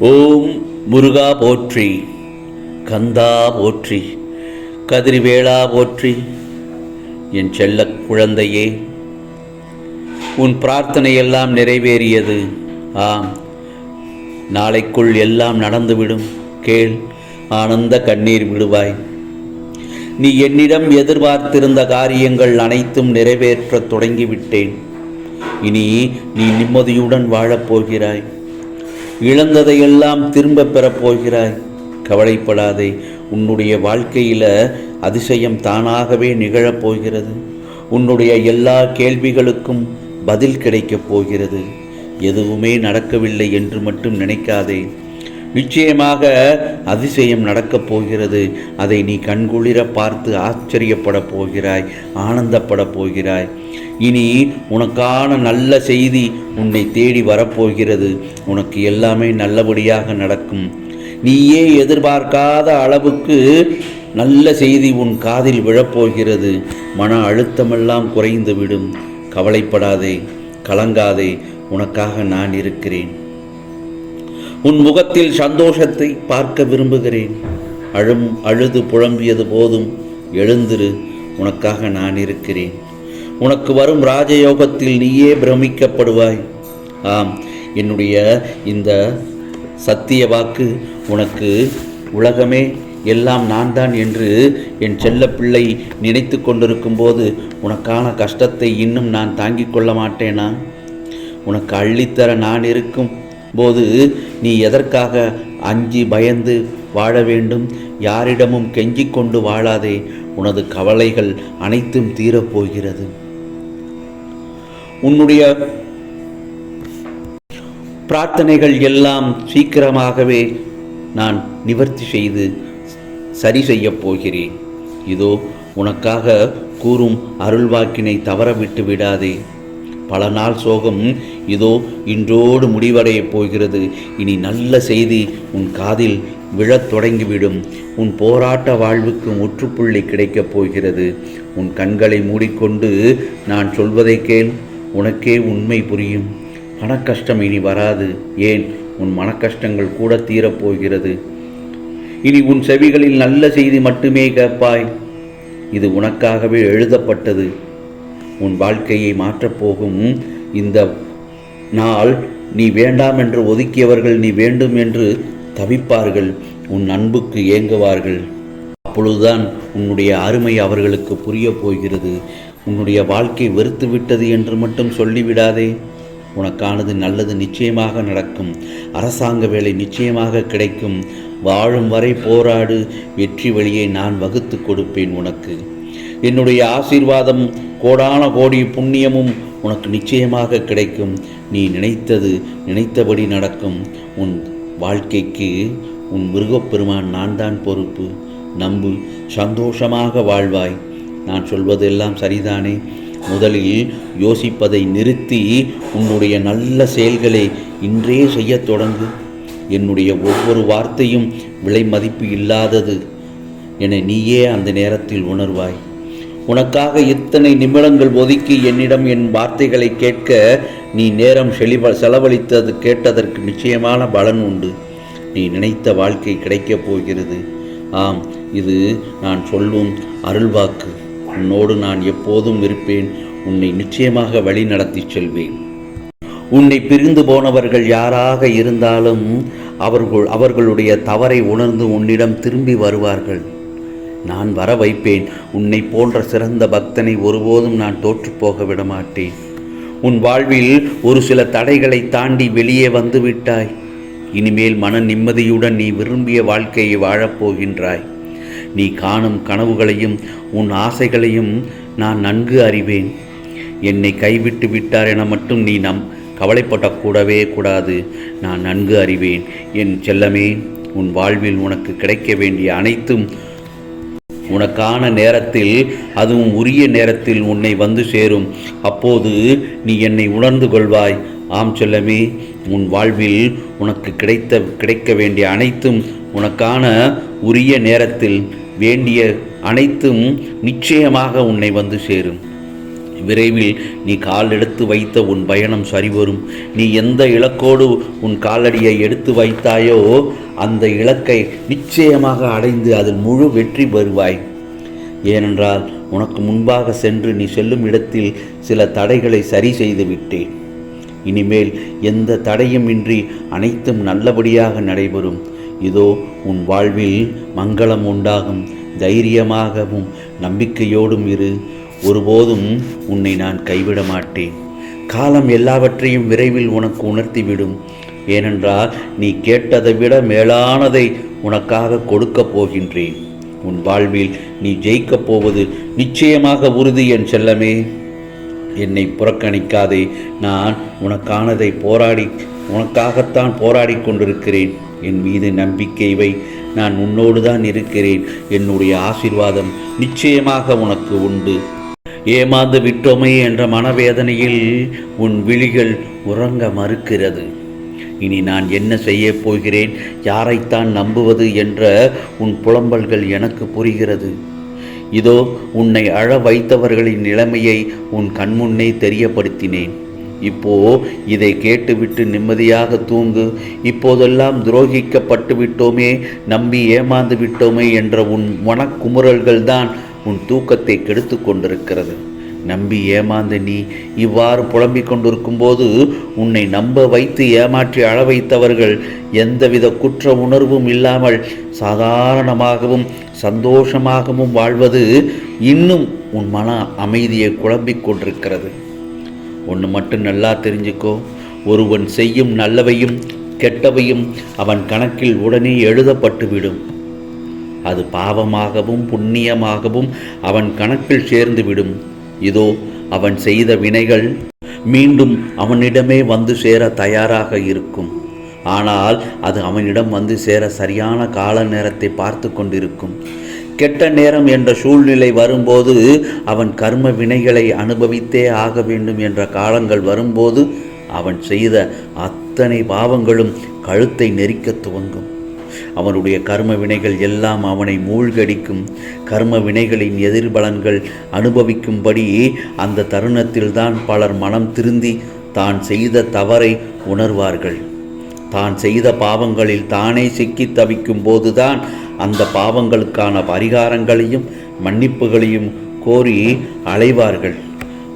ஓம் முருகா போற்றி கந்தா போற்றி கதிரிவேளா போற்றி என் செல்ல குழந்தையே உன் பிரார்த்தனை எல்லாம் நிறைவேறியது. ஆம் நாளைக்குள் எல்லாம் நடந்துவிடும். கேள் ஆனந்த கண்ணீர் விடுவாய். நீ என்னிடம் எதிர்பார்த்திருந்த காரியங்கள் அனைத்தும் நிறைவேற்றத் தொடங்கிவிட்டேன். இனி நீ நிம்மதியுடன் வாழப் போகிறாய். இழந்ததையெல்லாம் திரும்பப் பெறப் போகிறாய் கவலைப்படாதே உன்னுடைய வாழ்க்கையில் அதிசயம் தானாகவே நிகழப் போகிறது. உன்னுடைய எல்லா கேள்விகளுக்கும் பதில் கிடைக்கப் போகிறது. எதுவுமே நடக்கவில்லை என்று மட்டும் நினைக்காதே. நிச்சயமாக அதிசயம் நடக்கப் போகிறது. அதை நீ கண்குளிர பார்த்து ஆச்சரியப்படப் போகிறாய் ஆனந்தப்படப் போகிறாய். இனி உனக்கான நல்ல செய்தி உன்னை தேடி வரப்போகிறது. உனக்கு எல்லாமே நல்லபடியாக நடக்கும். நீயே எதிர்பார்க்காத அளவுக்கு நல்ல செய்தி உன் காதில் விழப்போகிறது. மன அழுத்தமெல்லாம் குறைந்துவிடும். கவலைப்படாதே கலங்காதே. உனக்காக நான் இருக்கிறேன். உன் முகத்தில் சந்தோஷத்தை பார்க்க விரும்புகிறேன். அழும் அழுது புழம்பியது போதும். எழுந்திரு உனக்காக நான் இருக்கிறேன். உனக்கு வரும் ராஜயோகத்தில் நீயே பிரமிக்கப்படுவாய். ஆம் என்னுடைய இந்த சத்திய வாக்கு உனக்கு உலகமே எல்லாம் நான் தான் என்று என் செல்ல பிள்ளை நினைத்து கொண்டிருக்கும் போது உனக்கான கஷ்டத்தை இன்னும் நான் தாங்கிக் கொள்ள மாட்டேனா? உனக்கு அள்ளித்தர நான் இருக்கும் போது நீ எதற்காக அஞ்சி பயந்து வாழ வேண்டும்? யாரிடமும் கெஞ்சிக் கொண்டு வாழாதே. உனது கவலைகள் அனைத்தும் தீரப்போகிறது. உன்னுடைய பிரார்த்தனைகள் எல்லாம் சீக்கிரமாகவே நான் நிவர்த்தி செய்து சரி செய்யப் போகிறேன். இதோ உனக்காக கூறும் அருள்வாக்கினை தவற விட்டு விடாதே. பல நாள் சோகம் இதோ இன்றோடு முடிவடையப் போகிறது. இனி நல்ல செய்தி உன் காதில் விழத் தொடங்கிவிடும். உன் போராட்ட வாழ்வுக்கு முற்றுப்புள்ளி கிடைக்கப் போகிறது. உன் கண்களை மூடிக்கொண்டு நான் சொல்வதை கேள் உனக்கே உண்மை புரியும். பணக்கஷ்டம் இனி வராது ஏன்? உன் மனக்கஷ்டங்கள் கூட தீரப்போகிறது இனி உன் செவிகளில் நல்ல செய்தி மட்டுமே கேட்பாய். இது உனக்காகவே எழுதப்பட்டது. உன் வாழ்க்கையை மாற்றப்போகும் இந்த நாள் நீ வேண்டாம் என்று ஒதுக்கியவர்கள் நீ வேண்டும் என்று தவிப்பார்கள் உன் அன்புக்கு ஏங்குவார்கள். அப்பொழுதுதான் உன்னுடைய அருமை அவர்களுக்கு புரிய போகிறது. உன்னுடைய வாழ்க்கை வெறுத்து விட்டது என்று மட்டும் சொல்லிவிடாதே. உனக்கானது நல்லது நிச்சயமாக நடக்கும். அரசாங்க வேலை நிச்சயமாக கிடைக்கும். வாழும் வரை போராடு. வெற்றி வழியை நான் வகுத்து கொடுப்பேன் உனக்கு. என்னுடைய ஆசீர்வாதம் கோடான கோடி புண்ணியமும் உனக்கு நிச்சயமாக கிடைக்கும். நீ நினைத்தது நினைத்தபடி நடக்கும். உன் வாழ்க்கைக்கு உன் முருகப்பெருமான் நான் தான் பொறுப்பு. நம்பு சந்தோஷமாக வாழ்வாய். நான் சொல்வதெல்லாம் சரிதானே? முதலில் யோசிப்பதை நிறுத்தி உன்னுடைய நல்ல செயல்களை இன்றே செய்யத் தொடங்கு. என்னுடைய ஒவ்வொரு வார்த்தையும் விலை மதிப்பு இல்லாதது. என நீயே அந்த நேரத்தில் உணர்வாய். உனக்காக இத்தனை நிமிடங்கள் ஒதுக்கி என்னிடம் என் வார்த்தைகளை கேட்க நீ நேரம் செழிவ செலவழித்தது கேட்டதற்கு நிச்சயமான பலன் உண்டு. நீ நினைத்த வாழ்க்கை கிடைக்கப் போகிறது. ஆம் இது நான் சொல்லும் அருள்வாக்கு. உன்னோடு நான் எப்போதும் இருப்பேன். உன்னை நிச்சயமாக வழி நடத்திச் செல்வேன். உன்னை பிரிந்து போனவர்கள் யாராக இருந்தாலும் அவர்கள் அவர்களுடைய தவறை உணர்ந்து உன்னிடம் திரும்பி வருவார்கள். நான் வர வைப்பேன். உன்னை போன்ற சிறந்த பக்தனை ஒருபோதும் நான் தோற்றுப்போக விடமாட்டேன். உன் வாழ்வில் ஒரு சில தடைகளை தாண்டி வெளியே வந்து விட்டாய். இனிமேல் மன நிம்மதியுடன் நீ விரும்பிய வாழ்க்கையை வாழப்போகின்றாய் நீ காணும் கனவுகளையும் உன் ஆசைகளையும் நான் நன்கு அறிவேன். என்னை கைவிட்டு விட்டார் என மட்டும் நீ நம் கவலைப்படக்கூடவே கூடாது. நான் நன்கு அறிவேன். என் செல்லமே உன் வாழ்வில் உனக்கு கிடைக்க வேண்டிய அனைத்தும் உனக்கான நேரத்தில் அதுவும் உரிய நேரத்தில் உன்னை வந்து சேரும். அப்போது நீ என்னை உணர்ந்து கொள்வாய். ஆம் செல்லமே உன் வாழ்வில் உனக்கு கிடைத்த கிடைக்க வேண்டிய அனைத்தும் உனக்கான உரிய நேரத்தில் வேண்டிய அனைத்தும் நிச்சயமாக உன்னை வந்து சேரும். விரைவில் நீ கால் எடுத்து வைத்த உன் பயணம் சரிவரும். நீ எந்த இலக்கோடு உன் காலடியை எடுத்து வைத்தாயோ அந்த இலக்கை நிச்சயமாக அடைந்து அதில் முழு வெற்றி பெறுவாய். ஏனென்றால் உனக்கு முன்பாக சென்று நீ செல்லும் இடத்தில் சில தடைகளை சரி செய்து விட்டேன். இனிமேல் எந்த தடையும் இன்றி அனைத்தும் நல்லபடியாக நடைபெறும். இதோ உன் வாழ்வில் மங்களம் உண்டாகும். தைரியமாகவும் நம்பிக்கையோடும் இரு. ஒருபோதும் உன்னை நான் கைவிட மாட்டேன். காலம் எல்லாவற்றையும் விரைவில் உனக்கு உணர்த்திவிடும். ஏனென்றால் நீ கேட்டதை விட மேலானதை உனக்காக கொடுக்கப் போகின்றேன். உன் வாழ்வில் நீ ஜெயிக்கப் போவது நிச்சயமாக உறுதி என் செல்லமே. என்னை புறக்கணிக்காதே நான் உனக்கானதை போராடி உனக்காகத்தான் போராடி கொண்டிருக்கிறேன். என் மீது நம்பிக்கை வை நான் உன்னோடு தான் இருக்கிறேன். என்னுடைய ஆசீர்வாதம் நிச்சயமாக உனக்கு உண்டு. ஏமாந்து விட்டோமே என்ற மனவேதனையில் உன் விழிகள் உறங்க மறுக்கிறது. இனி நான் என்ன செய்ய போகிறேன்? யாரைத்தான் நம்புவது என்ற உன் புலம்பல்கள் எனக்கு புரிகிறது. இதோ உன்னை அழ வைத்தவர்களின் நிலைமையை உன் கண்முன்னே தெரியப்படுத்தினேன். இப்போ இதை கேட்டுவிட்டு நிம்மதியாக தூங்கு. இப்போதெல்லாம் துரோகிக்கப்பட்டு விட்டோமே நம்பி ஏமாந்து விட்டோமே என்ற உன் மனக்குமுறல்கள் தான் உன் தூக்கத்தை கெடுத்து கொண்டிருக்கிறது. நம்பி ஏமாந்த நீ இவ்வாறு புலம்பிக் கொண்டிருக்கும்போது உன்னை நம்ப வைத்து ஏமாற்றி அழ வைத்தவர்கள் எந்தவித குற்ற உணர்வும் இல்லாமல் சாதாரணமாகவும் சந்தோஷமாகவும் வாழ்வது இன்னும் உன் மன அமைதியை குழம்பிக் கொண்டிருக்கிறது. ஒன்று மட்டும் நல்லா தெரிஞ்சுக்கோ. ஒருவன் செய்யும் நல்லவையும் கெட்டவையும் அவன் கணக்கில் உடனே எழுதப்பட்டுவிடும். அது பாவமாகவும் புண்ணியமாகவும் அவன் கணக்கில் சேர்ந்துவிடும் இதோ அவன் செய்த வினைகள் மீண்டும் அவனிடமே வந்து சேர தயாராக இருக்கும். ஆனால் அது அவனிடம் வந்து சேர சரியான கால நேரத்தை பார்த்து கொண்டிருக்கும். கெட்ட நேரம் என்ற சூழ்நிலை வரும்போது அவன் கர்ம வினைகளை அனுபவித்தே ஆக வேண்டும் என்ற காலங்கள் வரும்போது அவன் செய்த அத்தனை பாவங்களும் கழுத்தை நெரிக்க துவங்கும். அவனுடைய கர்ம வினைகள் எல்லாம் அவனை மூழ்கடிக்கும். கர்ம வினைகளின் எதிர்பலன்கள் அனுபவிக்கும்படி அந்த தருணத்தில்தான் பலர் மனம் திருந்தி தான் செய்த தவறை உணர்வார்கள். தான் செய்த பாவங்களில் தானே சிக்கி தவிக்கும் போதுதான் அந்த பாவங்களுக்கான பரிகாரங்களையும் மன்னிப்புகளையும் கோரி அலைவார்கள்.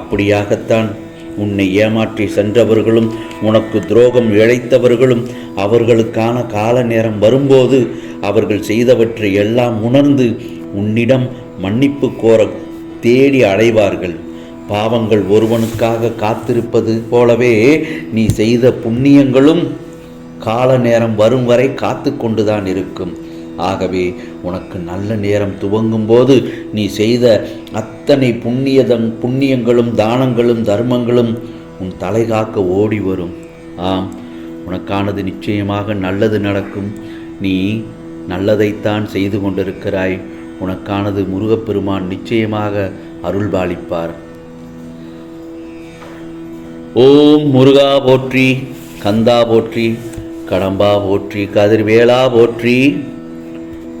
அப்படியாகத்தான் உன்னை ஏமாற்றி சென்றவர்களும் உனக்கு துரோகம் இழைத்தவர்களும் அவர்களுக்கான கால நேரம் வரும்போது அவர்கள் செய்தவற்றை எல்லாம் உணர்ந்து உன்னிடம் மன்னிப்பு கோர தேடி அடைவார்கள் பாவங்கள் ஒருவனுக்காக காத்திருப்பது போலவே நீ செய்த புண்ணியங்களும் கால நேரம் வரும் வரை காத்து கொண்டுதான் இருக்கும். ஆகவே உனக்கு நல்ல நேரம் துவங்கும் போது நீ செய்த அத்தனை புண்ணியதம் புண்ணியங்களும் தானங்களும் தர்மங்களும் உன் தலை காக்க ஓடி வரும். ஆம் உனக்கானது நிச்சயமாக நல்லது நடக்கும். நீ நல்லதைத்தான் செய்து கொண்டிருக்கிறாய். உனக்கானது முருகப்பெருமான் நிச்சயமாக அருள்பாலிப்பார். ஓம் முருகா போற்றி கந்தா போற்றி கடம்பா போற்றி கதிர்வேலா போற்றி.